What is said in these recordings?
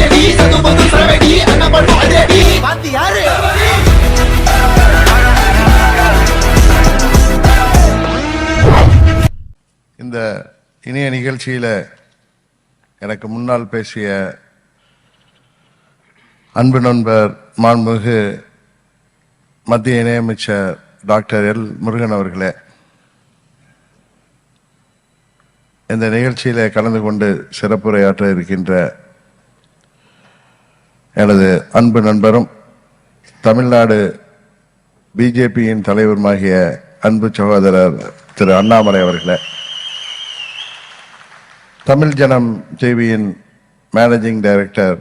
சது சரவெடி பாத்தி யாரு? இந்த இனிய நிகழ்ச்சியில் எனக்கு முன்னால் பேசிய அன்பு நண்பர் மாண்புமிகு மத்திய இணையமைச்சர் டாக்டர் எல் முருகன் அவர்களே இந்த நிகழ்ச்சியில கலந்து கொண்டு சிறப்புரையாற்ற இருக்கின்ற எனது அன்பு நண்பரும் தமிழ்நாடு பிஜேபியின் தலைவருமாகிய அன்பு சகோதரர் திரு அண்ணாமலை அவர்களே. தமிழ் ஜனம் டிவியின் மேனேஜிங் டைரக்டர்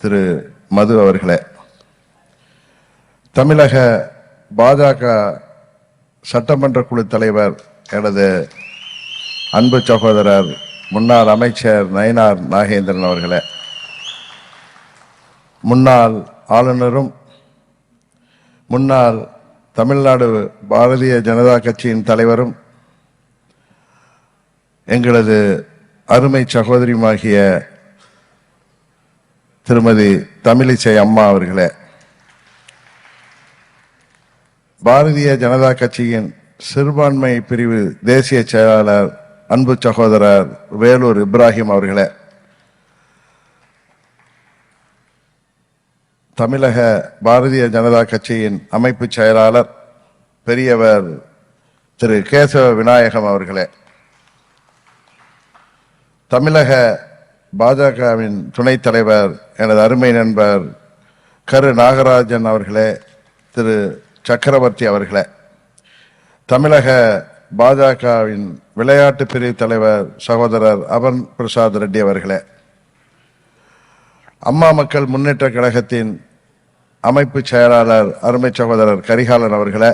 திரு மது அவர்களே. தமிழக பாஜக சட்டமன்ற குழு தலைவர் எனது அன்பு சகோதரர் முன்னாள் அமைச்சர் நயினார் நாகேந்திரன் அவர்களே. முன்னாள் ஆளுநரும் முன்னாள் தமிழ்நாடு பாரதிய ஜனதா கட்சியின் தலைவரும் எங்களது அருமை சகோதரியுமாகிய திருமதி தமிழிசை அம்மா அவர்களே பாரதிய ஜனதா கட்சியின் சிறுபான்மை பிரிவு தேசிய செயலாளர் அன்பு சகோதரர் வேலூர் இப்ராஹிம் அவர்களே தமிழக பாரதிய ஜனதா கட்சியின் அமைப்பு செயலாளர் பெரியவர் திரு கேசவ விநாயகம் அவர்களே. தமிழக பாஜகவின் துணைத் தலைவர் எனது அருமை நண்பர் கரு நாகராஜன் அவர்களே திரு சக்கரவர்த்தி அவர்களே. தமிழக பாஜகவின் விளையாட்டு பிரிவு தலைவர் சகோதரர் அவன் பிரசாத் ரெட்டி அவர்களே. அம்மா மக்கள் முன்னேற்ற கழகத்தின் அமைப்பு செயலாளர் அருமை சகோதரர் கரிகாலன் அவர்களை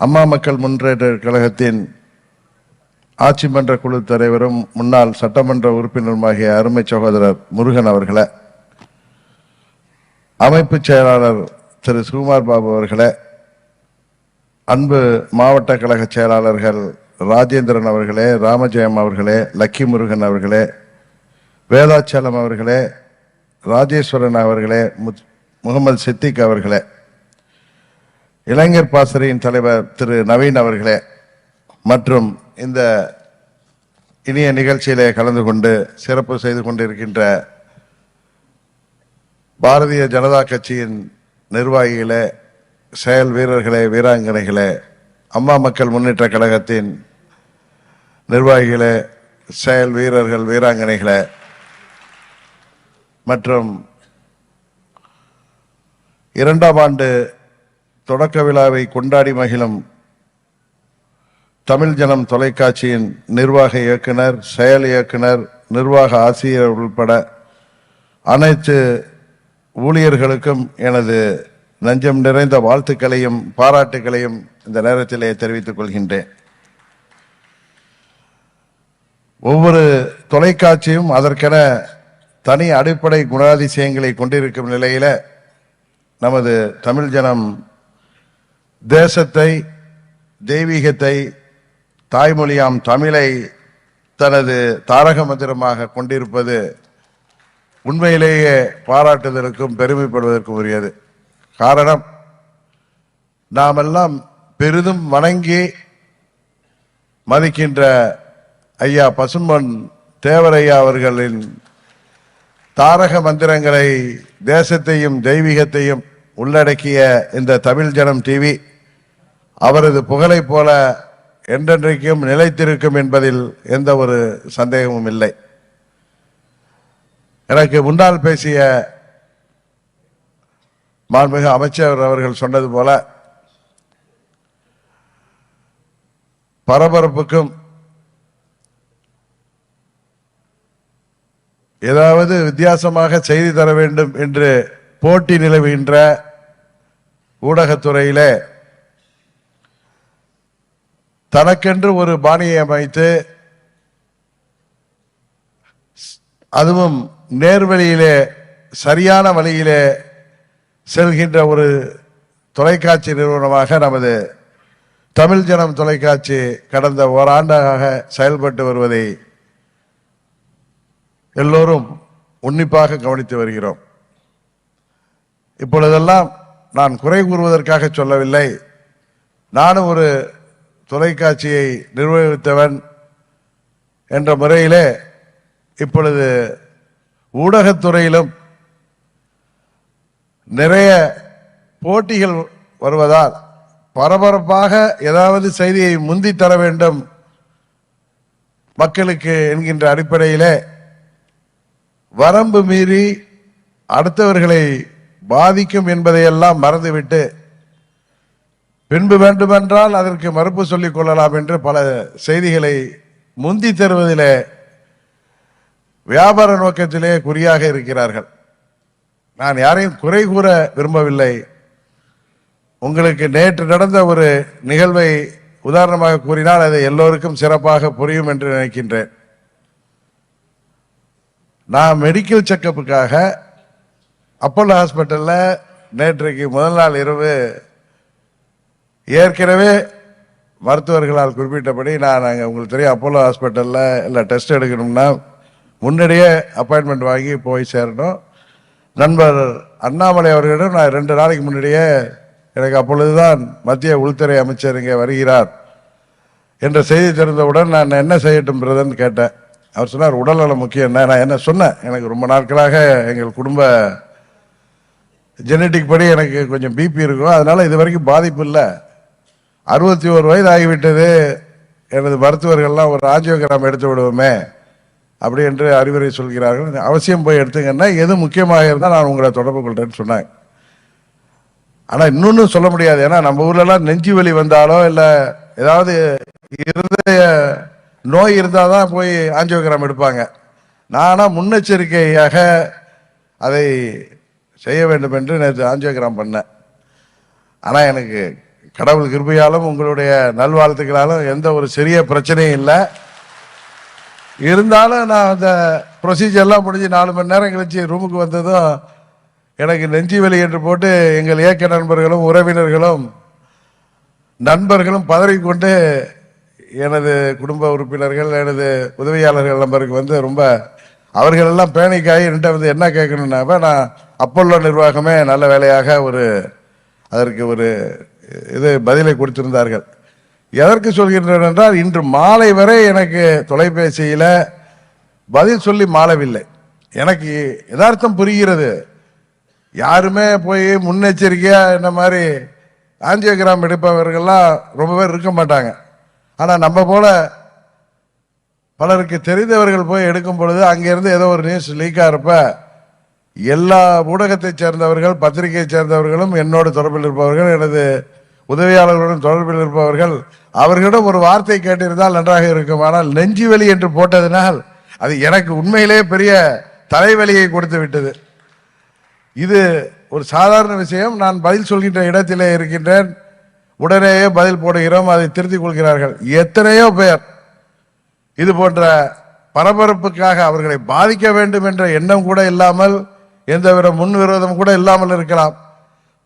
அம்மா மக்கள் முன்னேற்ற கழகத்தின் ஆட்சி மன்ற குழு தலைவரும் முன்னாள் சட்டமன்ற உறுப்பினருமாகிய அருமை சகோதரர் முருகன் அவர்களை அமைப்பு செயலாளர் திரு சுகுமார் பாபு அவர்களை அன்பு மாவட்ட கழக செயலாளர்கள் ராஜேந்திரன் அவர்களே ராமஜெயம் அவர்களே லக்கி முருகன் அவர்களே வேதாச்சலம் அவர்களே ராஜேஸ்வரன் அவர்களே முத்- முகமது சித்திக் அவர்களே இளைஞர் பாசறையின் தலைவர் திரு நவீன் அவர்களே மற்றும் இந்த இனிய நிகழ்ச்சியிலே கலந்து கொண்டு சிறப்பு செய்து கொண்டிருக்கின்ற பாரதிய ஜனதா கட்சியின் நிர்வாகிகளே செயல் வீரர்களே வீராங்கனைகளே அம்மா மக்கள் முன்னேற்ற கழகத்தின் நிர்வாகிகளே செயல் வீரர்கள் வீராங்கனைகளே மற்றும் இரண்டாம் ஆண்டு தொடக்க விழாவை கொண்டாடி மகிழும் தமிழ் ஜனம் தொலைக்காட்சியின் நிர்வாக இயக்குனர் செயல் இயக்குனர் நிர்வாக ஆசிரியர் உள்பட அனைத்து ஊழியர்களுக்கும் எனது நஞ்சம் நிறைந்த வாழ்த்துக்களையும் பாராட்டுகளையும் இந்த நேரத்திலே தெரிவித்துக் கொள்கின்றேன். ஒவ்வொரு தொலைக்காட்சியும் அதற்கென தனி அடிப்படை குணாதிசயங்களை கொண்டிருக்கும் நிலையில நமது தமிழ் ஜனம் தேசத்தை தெய்வீகத்தை தாய்மொழியாம் தமிழை தனது தாரக மந்திரமாக கொண்டிருப்பது உண்மையிலேயே பாராட்டுதலுக்கும் பெருமைப்படுவதற்கும் உரியது. காரணம் நாமெல்லாம் பெரிதும் வணங்கி மதிக்கின்ற ஐயா பசும்பன் தேவரையா அவர்களின் தாரக மந்திரங்களை தேசத்தையும் தெய்வீகத்தையும் உள்ளடக்கிய இந்த தமிழ் ஜனம் டிவி அவரது புகழைப் போல என்றென்றைக்கும் நிலைத்திருக்கும் என்பதில் எந்த ஒரு சந்தேகமும் இல்லை. எனக்கு முன்னால் பேசிய மாண்புமிகு அமைச்சர் அவர்கள் சொன்னது போல பரபரப்புக்கும் ஏதாவது வித்தியாசமாக செய்தி தர வேண்டும் என்று போட்டி நிலவுகின்ற ஊடகத்துறையிலே தனக்கென்று ஒரு பாணியை அமைத்து அதுவும் நேர்வழியிலே சரியான வழியிலே செல்கின்ற ஒரு தொலைக்காட்சி நிறுவனமாக நமது தமிழ் ஜனம் தொலைக்காட்சி கடந்த ஓராண்டாக செயல்பட்டு வருவதை எல்லோரும் உன்னிப்பாக கவனித்து வருகிறோம். இப்பொழுதெல்லாம் நான் குறை கூறுவதற்காக சொல்லவில்லை. நானும் ஒரு தொலைக்காட்சியை நிர்வகித்தவன் என்ற முறையிலே இப்பொழுது ஊடகத்துறையிலும் நிறைய போட்டிகள் வருவதால் பரபரப்பாக ஏதாவது செய்தியை முந்தி தர வேண்டும் மக்களுக்கு என்கின்ற அடிப்படையிலே வரம்பு மீறி அடுத்தவர்களை பாதிக்கும் என்பதையெல்லாம் மறந்துவிட்டு பின்பு வேண்டுமென்றால் அதற்கு மறுப்பு சொல்லிக் கொள்ளலாம் என்று பல செய்திகளை முந்தி தருவதிலே வியாபார நோக்கத்திலே குறியாக இருக்கிறார்கள். நான் யாரையும் குறை கூற விரும்பவில்லை. உங்களுக்கு நேற்று நடந்த ஒரு நிகழ்வை உதாரணமாக கூறினால் அது எல்லோருக்கும் சிறப்பாக புரியும் என்று நினைக்கின்றேன். நான் மெடிக்கல் செக்கப்புக்காக அப்போலோ ஹாஸ்பிட்டலில் நேற்றைக்கு முதல் நாள் இரவு ஏற்கனவே மருத்துவர்களால் குறிப்பிட்டபடி நான் அங்கே உங்களுக்கு தெரியும் அப்போலோ ஹாஸ்பிட்டலில் இல்லை டெஸ்ட் எடுக்கணும்னா முன்னாடியே அப்பாயின்மெண்ட் வாங்கி போய் சேரணும். நண்பர் அண்ணாமலை அவர்களிடம் நான் ரெண்டு நாளைக்கு முன்னாடியே எனக்கு அப்பொழுதுதான் மத்திய உள்துறை அமைச்சர் இங்கே வருகிறார் என்ற செய்தி தெரிந்தவுடன் நான் என்ன செய்யட்டும் பிரதன் கேட்டேன். அவர் சொன்னார் உடல்நலம் முக்கியம் என்ன நான் என்ன சொன்னேன் எனக்கு ரொம்ப நாட்களாக எங்கள் குடும்ப ஜெனட்டிக் படி எனக்கு கொஞ்சம் பிபி இருக்கும். அதனால் இது வரைக்கும் பாதிப்பு இல்லை. அறுபத்தி ஒரு வயது ஆகிவிட்டது. எனது மருத்துவர்கள்லாம் ஒரு ஆஞ்சியோகிராம் எடுத்து விடுவோமே அப்படி என்று அறிவுரை சொல்கிறார்கள். அவசியம் போய் எடுத்துங்கன்னா எது முக்கியமாக இருந்தால் நான் உங்களை தொடர்பு கொள்கிறேன்னு சொன்னேன் ஆனால் இன்னொன்று சொல்ல முடியாது. ஏன்னா நம்ம ஊர்லலாம் நெஞ்சு வலி வந்தாலோ இல்லை ஏதாவது இருதய நோய் இருந்தால் தான் போய் ஆஞ்சியோகிராம் எடுப்பாங்க. நானாக முன்னெச்சரிக்கையாக அதை செய்ய வேண்டும் என்று நேற்று ஆஞ்சியோகிராம் பண்ணேன். ஆனால் எனக்கு கடவுள் கிருபையாலும் உங்களுடைய நல்வாழ்த்துக்களாலும் எந்த ஒரு சிறிய பிரச்சனையும் இல்லை. இருந்தாலும் நான் அந்த ப்ரொசீஜர்லாம் முடிஞ்சு நாலு மணி நேரம் கழிச்சு ரூமுக்கு வந்ததும் எனக்கு நெஞ்சி வலி என்று போட்டு எங்கள் இயக்க நண்பர்களும் உறவினர்களும் நண்பர்களும் பதறிக்கொண்டு எனது குடும்ப உறுப்பினர்கள் எனது உதவியாளர்கள் நம்பருக்கு வந்து ரொம்ப அவர்கள் எல்லாம் பேனிக்காகி என்கிட்ட வந்து என்ன கேட்கணும்னாப்ப நான் அப்பல்லோ நிர்வாகமே நல்ல வேலையாக ஒரு அதற்கு ஒரு இது பதிலை கொடுத்திருந்தார்கள். எதற்கு சொல்கின்றேன் என்றால் இன்று மாலை வரை எனக்கு தொலைபேசியில் பதில் சொல்லி மாளவில்லை. எனக்கு யதார்த்தம் புரிகிறது. யாருமே போய் முன்னெச்சரிக்கையாக இந்த மாதிரி ஆஞ்சியோகிராம் எடுப்பவர்கள்லாம் ரொம்ப பேர் இருக்க மாட்டாங்க. ஆனால் நம்ம போல பலருக்கு தெரிந்தவர்கள் போய் எடுக்கும் பொழுது அங்கிருந்து ஏதோ ஒரு நியூஸ் லீக் ஆகிறப்ப எல்லா ஊடகத்தைச் சேர்ந்தவர்கள் பத்திரிகையைச் சேர்ந்தவர்களும் என்னோடு தொடர்பில் இருப்பவர்கள் எனது உதவியாளர்களுடன் தொடர்பில் இருப்பவர்கள் அவர்களிடம் ஒரு வார்த்தை கேட்டிருந்தால் நன்றாக இருக்கும். ஆனால் நெஞ்சு வலி என்று போட்டதினால் அது எனக்கு உண்மையிலேயே பெரிய தலைவலியை கொடுத்து விட்டது. இது ஒரு சாதாரண விஷயம். நான் பதில் சொல்கின்ற இடத்திலே இருக்கின்றேன். உடனேயே பதில் போடுகிறோம் அதை திருத்திக் கொள்கிறார்கள். எத்தனையோ பேர் இது போன்ற பரபரப்புக்காக அவர்களை பாதிக்க வேண்டும் என்ற எண்ணம் கூட இல்லாமல் எந்தவித முன்விரோதம் கூட இல்லாமல் இருக்கலாம்.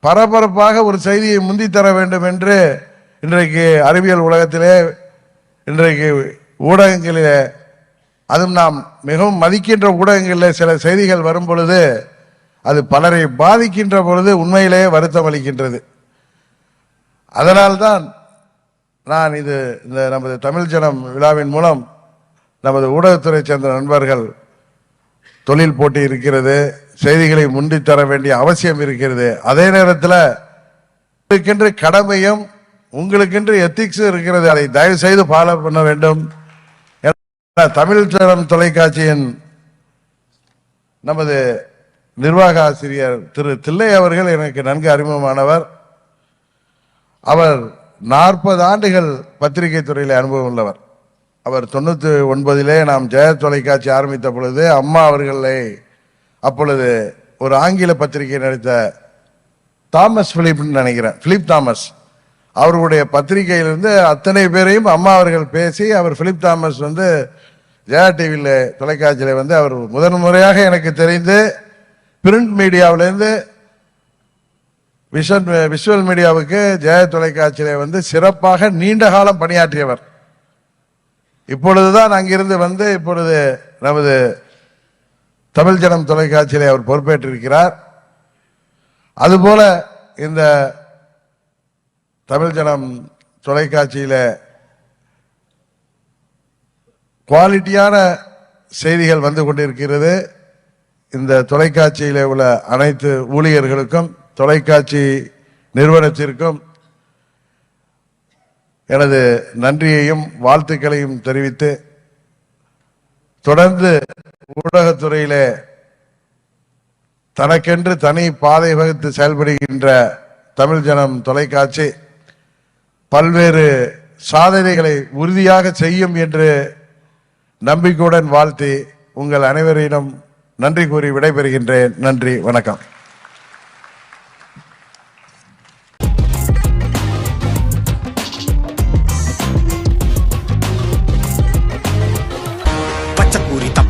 பரபரப்பாக ஒரு செய்தியை முந்தி தர வேண்டும் என்று இன்றைக்கு அறிவியல் உலகத்திலே இன்றைக்கு ஊடகங்களிலே அதுவும் நாம் மிகவும் மதிக்கின்ற ஊடகங்களில் சில செய்திகள் வரும் பொழுது அது பலரை பாதிக்கின்ற பொழுது உண்மையிலேயே வருத்தம் அளிக்கின்றது. அதனால்தான் நான் இது இந்த நமது தமிழ் ஜனம் விழாவின் மூலம் நமது ஊடகத்துறை சேர்ந்த நண்பர்கள் தொழில் போட்டி இருக்கிறது செய்திகளை முந்தி தர வேண்டிய அவசியம் இருக்கிறது. அதே நேரத்தில் உங்களுக்கென்று கடமையும் உங்களுக்கென்று எத்திக்ஸும் இருக்கிறது. அதை தயவு செய்து ஃபாலோ பண்ண வேண்டும். தமிழ் ஜனம் தொலைக்காட்சியின் நமது நிர்வாக ஆசிரியர் திரு தில்லை அவர்கள் எனக்கு நன்கு அறிமுகமானவர். அவர் நாற்பது ஆண்டுகள் பத்திரிகை துறையில் அனுபவம் உள்ளவர். அவர் தொண்ணூற்றி ஒன்பதிலே நாம் ஜெய தொலைக்காட்சி ஆரம்பித்த பொழுது அம்மா அவர்களை அப்பொழுது ஒரு ஆங்கில பத்திரிகை நடித்த தாமஸ் பிலிப்னு நினைக்கிறேன். Philip Thomas. அவர்களுடைய பத்திரிகையிலிருந்து அத்தனை பேரையும் அம்மா அவர்கள் பேசி அவர் பிலிப் தாமஸ் வந்து ஜெயா டிவியில் தொலைக்காட்சியில் வந்து அவர் முதன் முறையாக எனக்கு தெரிந்து பிரிண்ட் மீடியாவிலேருந்து விஷன் விஷுவல் மீடியாவுக்கு ஜெய தொலைக்காட்சியிலே வந்து சிறப்பாக நீண்ட காலம் பணியாற்றியவர். இப்பொழுதுதான் அங்கிருந்து வந்து இப்பொழுது நமது தமிழ் ஜனம் தொலைக்காட்சியிலே அவர் பொறுப்பேற்றிருக்கிறார். அதுபோல இந்த தமிழ் ஜனம் தொலைக்காட்சியில குவாலிட்டியான செய்திகள் வந்து கொண்டிருக்கிறது. இந்த தொலைக்காட்சியில் உள்ள அனைத்து ஊழியர்களுக்கும் தொலைக்காட்சி நிறுவனத்திற்கும் எனது நன்றியையும் வாழ்த்துக்களையும் தெரிவித்து தொடர்ந்து ஊடகத்துறையிலே தனக்கென்று தனி பாதை வகுத்து செயல்படுகின்ற தமிழ் ஜனம் தொலைக்காட்சி பல்வேறு சாதனைகளை உறுதியாக செய்யும் என்று நம்பிக்கையுடன் வாழ்த்தி உங்கள் அனைவரிடம் நன்றி கூறி விடைபெறுகின்றேன். நன்றி வணக்கம்.